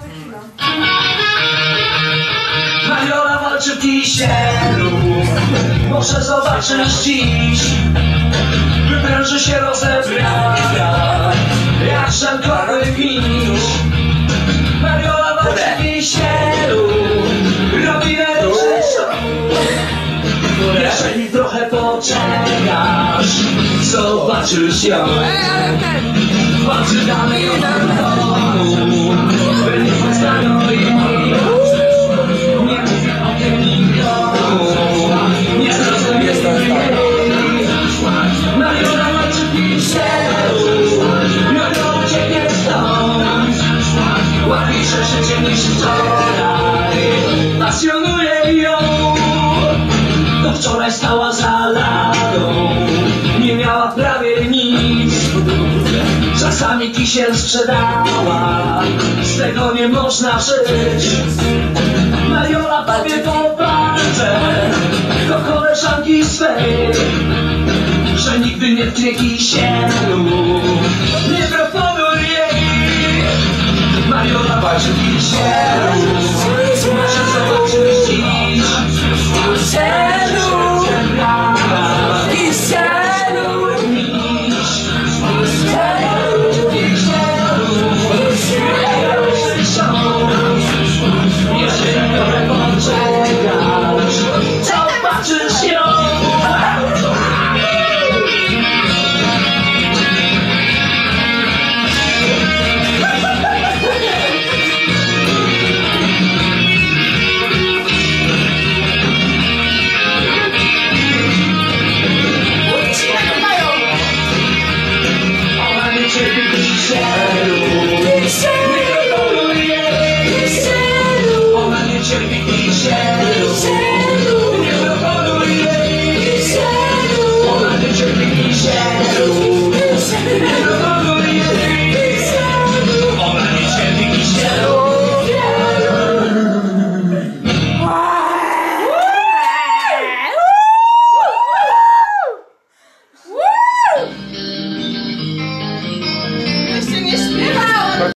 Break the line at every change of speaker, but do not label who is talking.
tequila.
Mariola walczy w kisielu. Może zobaczysz dziś Wypręży się rozebrana Jak szankowy miś Mariola walczy w kisielu. Robi najlepsze Jeżeli trochę poczekasz Zobaczysz ją. Walczy dalej o domu stała za ladą. Nie miała prawie nic. Czasami kisiel sprzedała. Z tego nie można żyć. Mariola powie po palce Do koleżanki swej. Że nigdy nie tknie kisielu Nie proponuj jej. Mariola w kisielu